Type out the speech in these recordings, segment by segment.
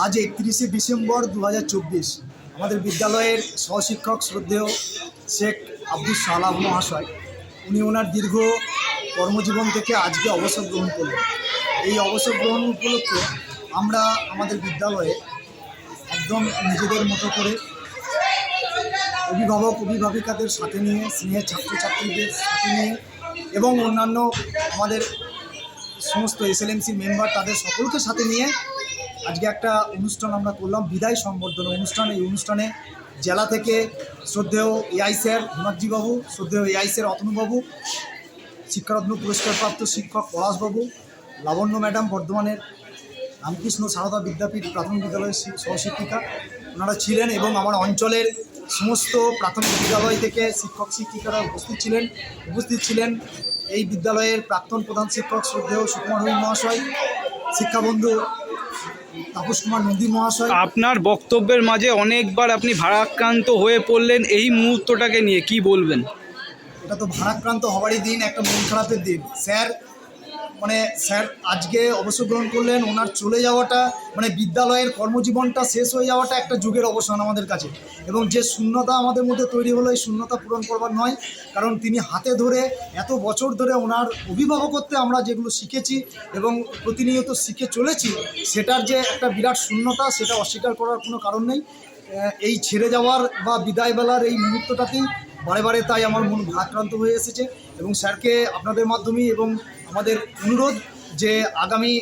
আজ একত্রিশে ডিসেম্বর দু হাজার চব্বিশ আমাদের বিদ্যালয়ের সহশিক্ষক শ্রদ্ধেয় শেখ আব্দুল সালাম মহাশয়, উনি ওনার দীর্ঘ কর্মজীবন থেকে আজকে অবসর গ্রহণ করলেন। এই অবসর গ্রহণ উপলক্ষে আমরা আমাদের বিদ্যালয়ে একদম নিজেদের মতো করে অভিভাবক, অভিভাবিকাদের সাথে নিয়ে স্নেহের ছাত্রছাত্রীদের সাথে নিয়ে এবং অন্যান্য আমাদের সমস্ত এসএলএমসি মেম্বার তাদের সকলকে সাথে নিয়ে আজকে একটা অনুষ্ঠান আমরা করলাম, বিদায় সংবর্ধনা অনুষ্ঠান। এই অনুষ্ঠানে জেলা থেকে শ্রদ্ধেয় এআই স্যার শ্রদ্ধেয় এআই স্যার অতনুবাবু, শিক্ষারত্ন পুরস্কারপ্রাপ্ত শিক্ষক পলাশবাবু, লাবণ্য ম্যাডাম বর্ধমানের রামকৃষ্ণ সারদা বিদ্যাপীঠ প্রাথমিক বিদ্যালয়ের সহশিক্ষিকা। ওনারা ছিলেন এবং আমার অঞ্চলের সমস্ত প্রাথমিক বিদ্যালয় থেকে শিক্ষক শিক্ষিকারা উপস্থিত ছিলেন। উপস্থিত ছিলেন এই বিদ্যালয়ের প্রাক্তন প্রধান শিক্ষক শ্রদ্ধেয় সুকুমার মহাশয়, শিক্ষাবন্ধু তাপস কুমার নন্দী মহাশয়। আপনার বক্তব্যের মাঝে অনেকবার আপনি ভারাক্রান্ত হয়ে পড়লেন এই মুহূর্তটাকে নিয়ে কি বলবেন? এটা তো ভারাক্রান্ত হওয়ারই দিন একটা মন খারাপের দিন। স্যার মানে স্যার, আজকে অবসর গ্রহণ করলেন, ওনার চলে যাওয়াটা মানে বিদ্যালয়ের কর্মজীবনটা শেষ হয়ে যাওয়াটা একটা যুগের অবসান আমাদের কাছে। এবং যে শূন্যতা আমাদের মধ্যে তৈরি হলো, এই শূন্যতা পূরণ করবার নয়, কারণ তিনি হাতে ধরে, এত বছর ধরে ওনার অভিভাবকত্বে আমরা যেগুলো শিখেছি এবং প্রতিনিয়ত শিখে চলেছি, সেটার যে একটা বিরাট শূন্যতা, সেটা অস্বীকার করার কোনো কারণ নেই। এই ছেড়ে যাওয়ার বা বিদায়বেলার এই মুহূর্তটাতেই বারে বারে তাই আমার মন ভারাক্রান্ত হয়ে এসেছে এবং স্যারকে আপনাদের মাধ্যমেই এবং আমাদের অনুরোধ যে আগামী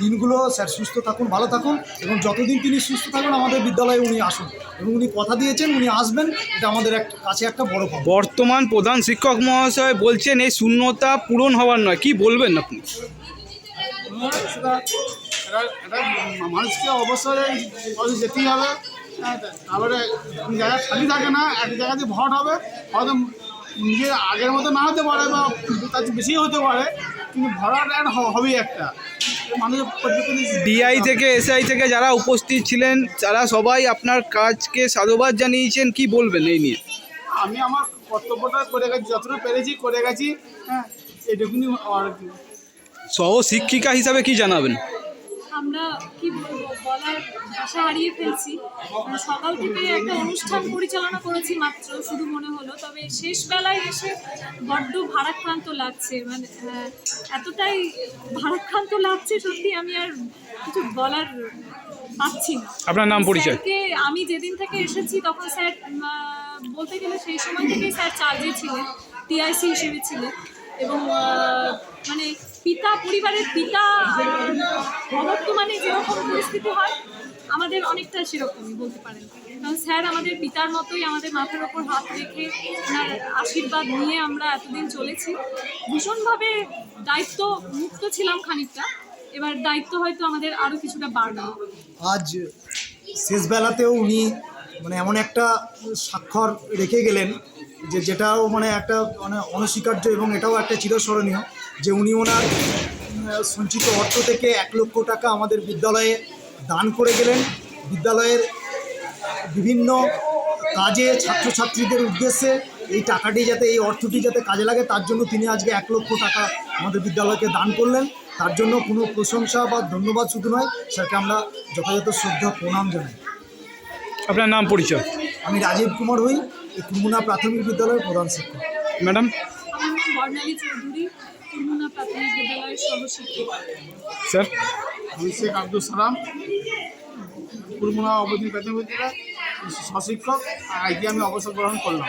দিনগুলো স্যার সুস্থ থাকুন ভালো থাকুন এবং যতদিন তিনি সুস্থ থাকুন আমাদের বিদ্যালয়ে উনি আসুন এবং উনি কথা দিয়েছেন উনি আসবেন এটা আমাদের এক কাছে একটা বড় বর্তমান প্রধান শিক্ষক মহাশয় বলছেন এই শূন্যতা পূরণ হওয়ার নয় কি বলবেন আপনি? মানুষকে অবশ্যই অবশ্যই যেতেই হবে। তারপরে জায়গা খালি থাকে না এক জায়গাতে ভট হবে। হয়তো নিজের আগের মতো না হতে পারে বা তার বেশি হতে পারে কিন্তু ভরাট একটা হবেই একটা। ডিআই থেকে এসআই থেকে যারা উপস্থিত ছিলেন তারা সবাই আপনার কাজকে সাধুবাদ জানিয়েছেন কি বলবেন এই নিয়ে? আমি আমার কর্তব্যটা করে গেছি যতটুকু পেরেছি করে গেছি হ্যাঁ এটুকুনি আর কি। সহ শিক্ষিকা হিসাবে কি জানাবেন? আমরা কি বলব বলার ভাষা হারিয়ে ফেলছি। মানে সকাল থেকে একটা অনুষ্ঠান পরিচালনা করেছি মাত্র শুধু মনে হলো। তবে শেষ বেলায় এসে বড্ড ভারাক্রান্ত লাগছে। মানে এতটাই ভারাক্রান্ত লাগছে সত্যি আমি আর কিছু বলার পাচ্ছি না। আপনার নাম পরিচয়? আমি যেদিন থেকে এসেছি তখন স্যার বলতে গেলে সেই সময় থেকেই স্যার চার্জে ছিলেন টিআইসি হিসেবে ছিলেন। এবং মানে পিতা, পরিবারের পিতা বর্তমানে যেরকম পরিস্থিতি হয়, আমাদের অনেকটা সেরকমই বলতে পারেন। কারণ স্যার আমাদের পিতার মতোই আমাদের মাথার ওপর হাত রেখে ওনার আশীর্বাদ নিয়ে আমরা এতদিন চলেছি। ভীষণভাবে দায়িত্ব মুক্ত ছিলাম খানিকটা। এবার দায়িত্ব হয়তো আমাদের আরও কিছুটা বাড়বে। আজ শেষ বেলাতেও উনি মানে এমন একটা স্বাক্ষর রেখে গেলেন যে যেটাও মানে একটা মানে অনস্বীকার্য এবং এটাও একটা চিরস্মরণীয়। যে উনি ওনার সঞ্চিত অর্থ থেকে এক লক্ষ টাকা আমাদের বিদ্যালয়ে দান করে গেলেন। বিদ্যালয়ের বিভিন্ন কাজে ছাত্রছাত্রীদের উদ্দেশ্যে এই টাকাটি যাতে এই অর্থটি যাতে কাজে লাগে তার জন্য তিনি আজকে এক লক্ষ টাকা আমাদের বিদ্যালয়কে দান করলেন। তার জন্য কোনো প্রশংসা বা ধন্যবাদ শুধু নয় স্যারকে আমরা যথাযথ শ্রদ্ধা প্রণাম জানাই। আপনার নাম পরিচয়? আমি রাজীব কুমার হই এই কুমুনা প্রাথমিক বিদ্যালয়ের প্রধান শিক্ষক। ম্যাডাম? আমার নাম বর্ণালী চৌধুরী। পূর্ণনা প্রাথমিক বিদ্যালয়ের সহশিক্ষক। স্যার? আমি শেখ আব্দুল সালাম পূর্ণনা প্রাথমিক বিদ্যালয় সশিক্ষক আজকে আমি অবসর গ্রহণ করলাম।